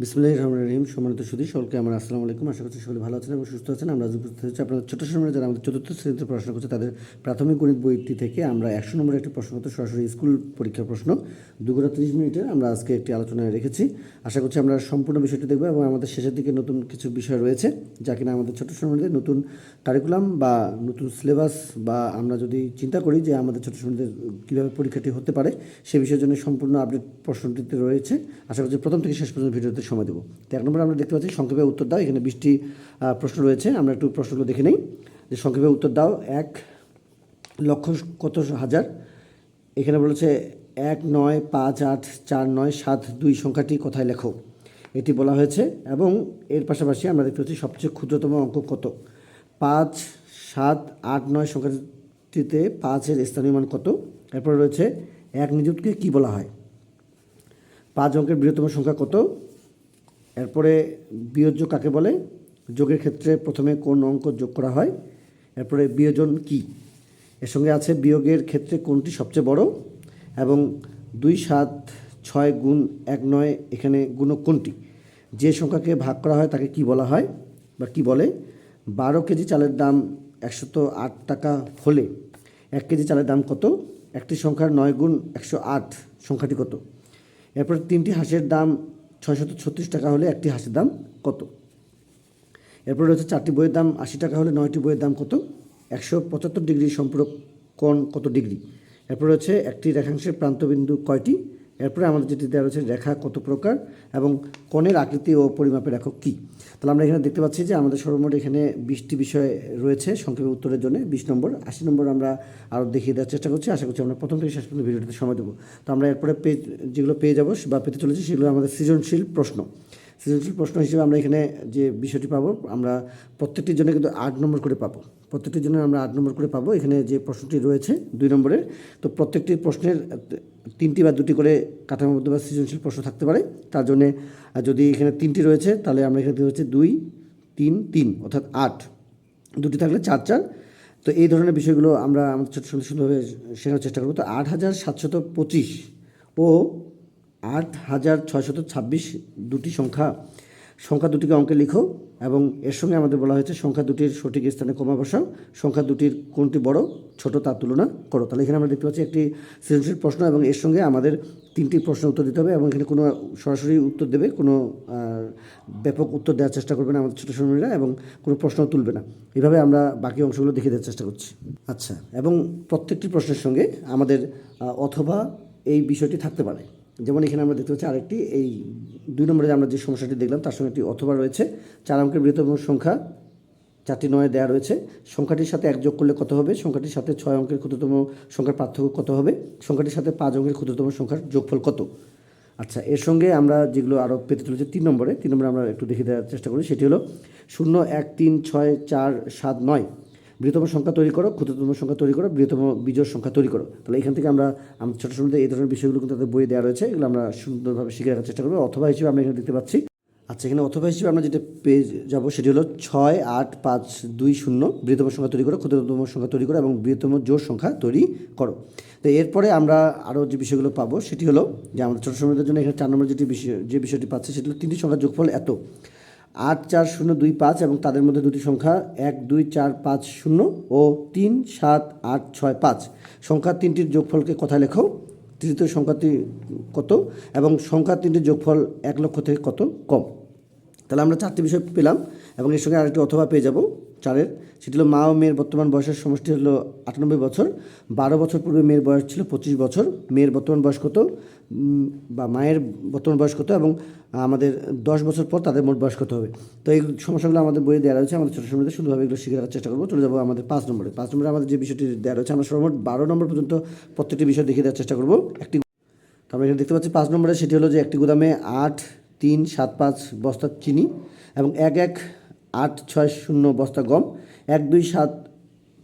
বিসমুল্লাহ রহমান রহিম। সম্মানিত সুদী সকলকে আমার আসসালামু আলাইকুম। আশা করছি সকলে ভালো আছেন এবং সুস্থ আছেন। আমরা উপস্থিত হচ্ছে আপনাদের ছোট সময় যারা আমাদের চতুর্থ শ্রেণীতে পড়াশোনা করছে, তাদের প্রাথমিক গণিত বইটি থেকে আমরা একশো নম্বরের একটি প্রশ্ন করতে সরাসরি স্কুল পরীক্ষার প্রশ্ন। দু ঘণ্টা তিরিশ মিনিটের আমরা আজকে একটি আলোচনায় রেখেছি। আশা করছি আমরা সম্পূর্ণ বিষয়টি দেখব এবং আমাদের শেষের দিকে নতুন কিছু বিষয় রয়েছে, যা কিনা আমাদের ছোট সময়দের নতুন কারিকুলাম বা নতুন সিলেবাস বা আমরা যদি চিন্তা করি যে আমাদের ছোট সময়দের কীভাবে পরীক্ষাটি হতে পারে, সে বিষয়ের জন্য সম্পূর্ণ আপডেট প্রশ্নটিতে রয়েছে। আশা করছি প্রথম থেকে শেষ পর্যন্ত ভিডিওতে সময় দেবো। তো এক নম্বরে আমরা দেখতে পাচ্ছি সংক্ষেপে উত্তর দাও এখানে আহ, প্রশ্ন রয়েছে আমরা একটু প্রশ্নগুলো দেখে নেই। যে সংক্ষেপে উত্তর দাও এক লক্ষ কত হাজার? এখানে বলেছে এক নয় পাঁচ আট চার নয় সাত দুই সংখ্যাটি কোথায় লেখো? এটি বলা হয়েছে এবং এর পাশাপাশি আমরা দেখতে পাচ্ছি সবচেয়ে ক্ষুদ্রতম অঙ্ক কত? পাঁচ সাত আট নয় সংখ্যাটিতে পাঁচের স্থানীয় মান কত? এরপর রয়েছে এক নিযুক্তকে কি বলা হয়? পাঁচ অঙ্কের বৃহত্তম সংখ্যা কত? এরপরে বিয়োজ্য কাকে বলে? যোগের ক্ষেত্রে প্রথমে কোন অঙ্ক যোগ করা হয়? এরপরে বিয়োজন কি? এর সঙ্গে আছে বিয়োগের ক্ষেত্রে কোনটি সবচেয়ে বড়? এবং দুই সাত ছয় গুণ এক নয় এখানে গুণক কোনটি? যে সংখ্যাকে ভাগ করা হয় তাকে কি বলা হয়? বা কি বলে? বারো কেজি চালের দাম একশত আট টাকা হলে এক কেজি চালের দাম কত? একটি সংখ্যার নয় গুণ একশো আট সংখ্যাটি কত? এরপর তিনটি হাঁসের দাম ছয়শত ছত্রিশ টাকা হলে একটি হাঁসের দাম কত? এরপর রয়েছে চারটি বইয়ের দাম, আশি টাকা হলে নয়টি বইয়ের দাম কত? একশো পঁচাত্তর ডিগ্রি সম্পূরক কোন কত ডিগ্রি? এরপর রয়েছে একটি রেখাংশের প্রান্তবিন্দু কয়টি? এরপরে আমাদের যেটি দেওয়া রয়েছে রেখা কত প্রকার এবং কোণের আকৃতি ও পরিমাপের একক কী? তাহলে আমরা এখানে দেখতে পাচ্ছি যে আমাদের সর্বমোট এখানে বিশটি বিষয় রয়েছে সংক্ষেপে উত্তরের জন্য, বিশ নম্বর। আশি নম্বর আমরা আরও দেখিয়ে দেওয়ার চেষ্টা করছি। আশা করছি আমরা প্রথম থেকে শেষ পর্যন্ত ভিডিওটিতে সময় দেবো। তো আমরা এরপরে পেজ, যেগুলো পেয়ে যাব বা পেতে চলেছি সেগুলো আমাদের সৃজনশীল প্রশ্ন। সৃজনশীল প্রশ্ন হিসেবে আমরা এখানে যে বিষয়টি পাবো, আমরা প্রত্যেকটির জন্য কিন্তু আট নম্বর করে পাবো। প্রত্যেকটির জন্য আমরা আট নম্বর করে পাবো। এখানে যে প্রশ্নটি রয়েছে দুই নম্বরের, তো প্রত্যেকটি প্রশ্নের তিনটি বা দুটি করে কাঠামোবদ্ধ বা সৃজনশীল প্রশ্ন থাকতে পারে। তার জন্য যদি এখানে তিনটি রয়েছে, তাহলে আমরা এখানে হচ্ছে দুই, তিন তিন, অর্থাৎ আট। দুটি থাকলে চার চার। তো এই ধরনের বিষয়গুলো আমরা আমাদের ছোটো সুন্দর সুন্দরভাবে শেখানোর চেষ্টা করব। তো আট হাজার সাতশত পঁচিশ ও আট হাজার ছয়শত ছাব্বিশ দুটি সংখ্যা সংখ্যা দুটিকে অঙ্কে লিখো এবং এর সঙ্গে আমাদের বলা হয়েছে সংখ্যা দুটির সঠিক স্থানে কমা বসাও। সংখ্যা দুটির কোনটি বড়, ছোট তার তুলনা করো। তাহলে এখানে আমরা দেখতে পাচ্ছি একটি সৃজনশীল প্রশ্ন এবং এর সঙ্গে আমাদের তিনটি প্রশ্ন উত্তর দিতে হবে এবং এখানে কোনো সরাসরি উত্তর দেবে, কোনো ব্যাপক উত্তর দেওয়ার চেষ্টা করবে না আমাদের ছোটো সময়রা এবং কোনো প্রশ্ন তুলবে না। এভাবে আমরা বাকি অংশগুলো দেখে দেওয়ার চেষ্টা করছি। আচ্ছা এবং প্রত্যেকটি প্রশ্নের সঙ্গে আমাদের অথবা এই বিষয়টি থাকতে পারে। যেমন এখানে আমরা দেখতে পাচ্ছি আরেকটি, এই দুই নম্বরে আমরা যে সমস্যাটি দেখলাম, তার সঙ্গে একটি অথবা রয়েছে। চার অঙ্কের বৃহত্তম সংখ্যা চারটি নয় দেওয়া রয়েছে। সংখ্যাটির সাথে এক যোগ করলে কত হবে? সংখ্যাটির সাথে ছয় অঙ্কের ক্ষুদ্রতম সংখ্যার পার্থক্য কত হবে? সংখ্যাটির সাথে পাঁচ অঙ্কের ক্ষুদ্রতম সংখ্যার যোগফল কত? আচ্ছা এর সঙ্গে আমরা যেগুলো আরও পেতে চলেছি তিন নম্বরে তিন নম্বরে আমরা একটু দেখে দেওয়ার চেষ্টা করি, সেটি হলো শূন্য এক তিন ছয় চার সাত নয়। বৃহত্তম সংখ্যা তৈরি করো, ক্ষুদ্রতম সংখ্যা তৈরি করো, বৃহত্তম বিজোড় সংখ্যা তৈরি করো। তাহলে এখান থেকে আমরা ছোটো সময় এই ধরনের বিষয়গুলো কিন্তু তাদের বইয়ে দেওয়া রয়েছে, এগুলো আমরা সুন্দরভাবে শিখে রাখার চেষ্টা করব। অথবা হিসেবে আমরা এখানে দেখতে পাচ্ছি আচ্ছা এখানে অথবা হিসেবে আমরা যেটা পেয়ে যাব সেটি হলো ছয়, আট, পাঁচ, দুই, শূন্য, বৃহত্তম সংখ্যা তৈরি করো, ক্ষুদ্রতম সংখ্যা তৈরি করো এবং বৃহত্তম জোড় সংখ্যা তৈরি করো। তো এরপরে আমরা আরও যে বিষয়গুলো পাবো সেটি হলো যে আমাদের ছোটো সময়দের জন্য এখানে চার নম্বর যেটি বিষয়, যে বিষয়টি পাচ্ছে সেটি হলো তিনটি সংখ্যার যোগফল এত। আট চার শূন্য দুই পাঁচ এবং তাদের মধ্যে দুটি সংখ্যা এক, দুই, চার, পাঁচ, শূন্য ও তিন, সাত, আট, ছয়, পাঁচ। সংখ্যা তিনটির যোগফলকে কোথায় লেখো। তৃতীয় সংখ্যাটি কত এবং সংখ্যা তিনটির যোগফল এক লক্ষ থেকে কত কম? তাহলে আমরা চারটি বিষয় পেলাম এবং এর সঙ্গে আরেকটি অথবা পেয়ে যাব চারের। সেটি হলো মা ও মেয়ের বর্তমান বয়সের সমষ্টি হলো আটানব্বই বছর। বারো বছর পূর্বে মেয়ের বয়স ছিল পঁচিশ বছর। মেয়ের বর্তমান বয়স কত? বা মায়ের বর্তমান বয়স কত এবং আমাদের দশ বছর পর তাদের মোট বয়স কত হবে? তো এই সমস্যাগুলো আমাদের বইয়ে দেওয়া রয়েছে, আমাদের ছোটো সময়তে শুধুভাবে এগুলো শিখে রাখার চেষ্টা করব। চলে যাব আমাদের পাঁচ নম্বরে। পাঁচ নম্বরে আমাদের যে বিষয়টি দেওয়া রয়েছে, আমরা সর্বমোট বারো নম্বর পর্যন্ত প্রত্যেকটি বিষয় দেখিয়ে দেওয়ার চেষ্টা করব। একটি তো আমরা এখানে দেখতে পাচ্ছি পাঁচ নম্বরে সেটি হলো যে একটি গুদামে আট, তিন, সাত, পাঁচ বস্তা চিনি এবং এক এক, আট, ছয়, শূন্য বস্তা গম, এক, দুই, সাত,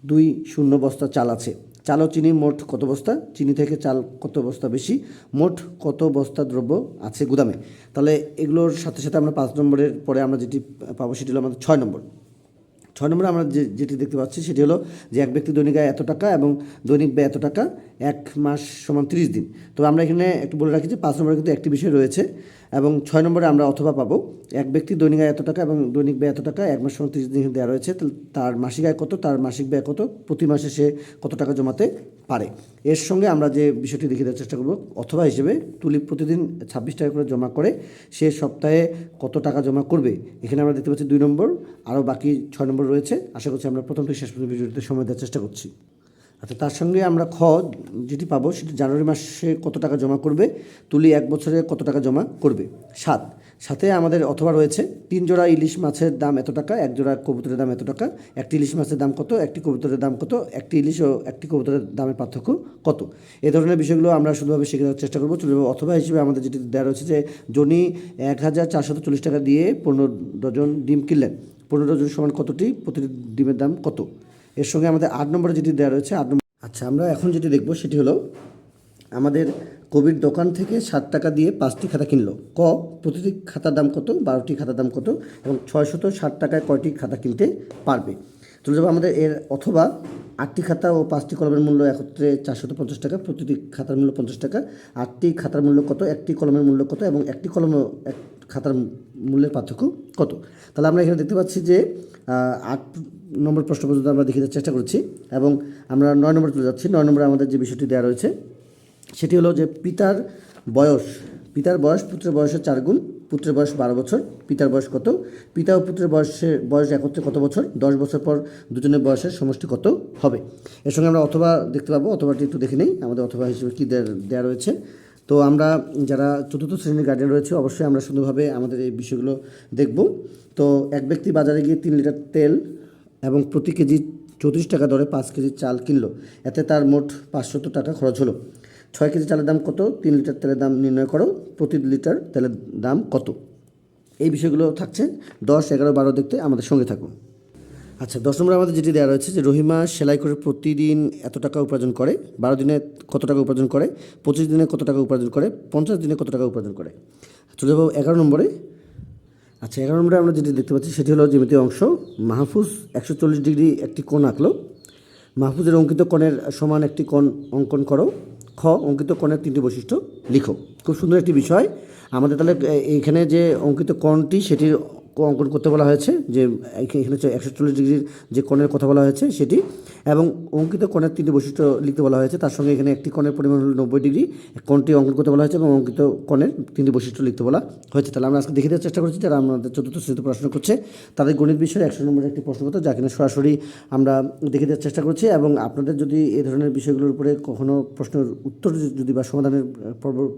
দুই, শূন্য বস্তা চাল আছে। চাল ও চিনি, মোট কত বস্তা? চিনি থেকে চাল কত বস্তা বেশি? মোট কত বস্তা দ্রব্য আছে গুদামে? তাহলে এগুলোর সাথে সাথে আমরা পাঁচ নম্বরের পরে আমরা যেটি পাবো সেটি হলো আমাদের ছয় নম্বর। ছয় নম্বরে আমরা যে, যেটি দেখতে পাচ্ছি সেটি হলো যে এক ব্যক্তি দৈনিক আয় এত টাকা এবং দৈনিক ব্যয় এত টাকা এক মাস সমান তিরিশ দিন। তবে আমরা এখানে একটু বলে রাখি যে পাঁচ নম্বরে কিন্তু একটি বিষয় রয়েছে এবং ছয় নম্বরে আমরা অথবা পাবো এক ব্যক্তি দৈনিক আয় এত টাকা এবং দৈনিক ব্যয় এত টাকা এক মাস সময় তিরিশ দিন দেওয়া রয়েছে। তার মাসিক আয় কত, তার মাসিক ব্যয় কত, প্রতি মাসে সে কত টাকা জমাতে পারে? এর সঙ্গে আমরা যে বিষয়টি দেখিয়ে দেওয়ার চেষ্টা করব, অথবা হিসেবে তুলি প্রতিদিন ছাব্বিশ টাকা করে জমা করে সে সপ্তাহে কত টাকা জমা করবে? এখানে আমরা দেখতে পাচ্ছি দুই নম্বর, আরও বাকি ছয় নম্বর রয়েছে। আশা করছি আমরা প্রথম থেকে শেষ পর্যন্ত ভিডিওটিতে সময় দেওয়ার চেষ্টা করছি। আচ্ছা তার সঙ্গে আমরা খ যেটি পাবো, সেটি জানুয়ারি মাসে কত টাকা জমা করবে, তুলি এক বছরে কত টাকা জমা করবে? সাত। সাথে আমাদের অথবা রয়েছে, তিন জোড়া ইলিশ মাছের দাম এত টাকা, এক জোড়া কবুতরের দাম এত টাকা, একটি ইলিশ মাছের দাম কত, একটি কবুতরের দাম কত, একটি ইলিশ ও একটি কবুতরের দামের পার্থক্য কত? এ ধরনের বিষয়গুলো আমরা শুধুভাবে শিখে দেওয়ার চেষ্টা করব চলে অথবা হিসেবে আমাদের যেটি দেওয়া রয়েছে যে, জনি এক হাজার চারশত চল্লিশ টাকা দিয়ে পনেরো ডজন ডিম কিনলেন। পনেরো ডজন সমান কতটি? প্রতিটি ডিমের দাম কত? এর সঙ্গে আমাদের আট নম্বরে যেটি দেওয়া রয়েছে, আট নম্বর আচ্ছা আমরা এখন যেটি দেখব সেটি হলো, আমাদের কবির দোকান থেকে ষাট টাকা দিয়ে পাঁচটি খাতা কিনলো। ক, প্রতিটি খাতার দাম কত? বারোটি খাতার দাম কত? এবং ছয়শত ষাট টাকায় কয়টি খাতা কিনতে পারবে? চলে যাব আমাদের এর, অথবা আটটি খাতা ও পাঁচটি কলমের মূল্য একত্রে চারশত পঞ্চাশ টাকা, প্রতিটি খাতার মূল্য পঞ্চাশ টাকা। আটটি খাতার মূল্য কত? একটি কলমের মূল্য কত? এবং একটি কলম, এক খাতার মূল্যের পার্থক্য কত? তাহলে আমরা এখানে দেখতে পাচ্ছি যে আট নম্বর প্রশ্ন পর্যন্ত আমরা দেখিতে চেষ্টা করছি এবং আমরা নয় নম্বরে চলে যাচ্ছি। নয় নম্বরে আমাদের যে বিষয়টি দেওয়া রয়েছে, সেটি হলো যে পিতার বয়স পিতার বয়স পুত্রের বয়সের চার গুণ, পুত্রের বয়স বারো বছর, পিতার বয়স কত? পিতা ও পুত্রের বয়সে, বয়স একত্রে কত বছর? দশ বছর পর দুজনের বয়সের সমষ্টি কত হবে? এর সঙ্গে আমরা অথবা দেখতে পাবো, অথবাটি একটু দেখে নেই। আমাদের অথবা হিসেবে কী দেওয়া রয়েছে? তো আমরা যারা চতুর্থ শ্রেণির গার্ডেন রয়েছে, অবশ্যই আমরা সুন্দরভাবে আমাদের এই বিষয়গুলো দেখব। তো এক ব্যক্তি বাজারে গিয়ে তিন লিটার তেল এবং প্রতি কেজি চৌত্রিশ টাকা দরে পাঁচ কেজি চাল কিনলো। এতে তার মোট পাঁচশত টাকা খরচ হলো। ছয় কেজি চালের দাম কত? তিন লিটার তেলের দাম নির্ণয় করো। প্রতি লিটার তেলের দাম কত? এই বিষয়গুলো থাকছে। দশ, এগারো, বারো দেখতে আমাদের সঙ্গে থাকুন। আচ্ছা দশ নম্বর আমাদের যেটি দেওয়া রয়েছে যে রহিমা সেলাই করে প্রতিদিন এত টাকা উপার্জন করে, বারো দিনে কত টাকা উপার্জন করে, পঁচিশ দিনে কত টাকা উপার্জন করে, পঞ্চাশ দিনে কত টাকা উপার্জন করে। চলে যাব এগারো নম্বরে। আচ্ছা এগারো নম্বরে আমরা যেটি দেখতে পাচ্ছি সেটি হলো জ্যামিতীয় অংশ। মাহফুজ একশো চল্লিশ ডিগ্রি একটি কোণ আঁকলো। মাহফুজের অঙ্কিত কোণের সমান একটি কোণ অঙ্কন করো। খ, অঙ্কিত কোণের তিনটি বৈশিষ্ট্য লিখো। খুব সুন্দর একটি বিষয়। আমাদের তাহলে এইখানে যে অঙ্কিত কোণটি সেটির অঙ্কন করতে বলা হয়েছে যে এখানে হচ্ছে একশো চল্লিশ ডিগ্রির যে কোণের কথা বলা হয়েছে সেটি এবং অঙ্কিত কোণের তিনটি বৈশিষ্ট্য লিখতে বলা হয়েছে। তার সঙ্গে এখানে একটি কোণের পরিমাণ হলো নব্বই ডিগ্রি। কোণটি অঙ্কন করতে বলা হয়েছে এবং অঙ্কিত কোণের তিনটি বৈশিষ্ট্য লিখতে বলা হয়েছে। তাহলে আমরা আজকে দেখে দেওয়ার চেষ্টা করছি, যারা আমাদের চতুর্থ শ্রেণীতে পড়াশোনা করছে, তাদের গণিত বিষয়ে একশো নম্বরের একটি প্রশ্নপত্র, যা কিনা সরাসরি আমরা দেখে দেওয়ার চেষ্টা করছি এবং আপনাদের যদি এ ধরনের বিষয়গুলোর উপরে কখনো প্রশ্নের উত্তর যদি বা সমাধানের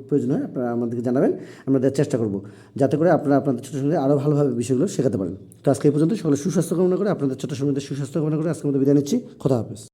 প্রয়োজন হয়, আপনারা আমাদেরকে জানাবেন, আমরা দেওয়ার চেষ্টা করব। যাতে করে আপনারা আপনাদের ছোটো সঙ্গে আরও ভালোভাবে বিষয়গুলো শেখাতে পারেন। তো আজকে এই পর্যন্ত। সকলে সুস্বাস্থ্য কামনা করে, আপনাদের ছোট সঙ্গে সুস্বাস্থ্য কামনা করে আজকে আমাদের বিদায় নিচ্ছি। খোদা হাফেজ।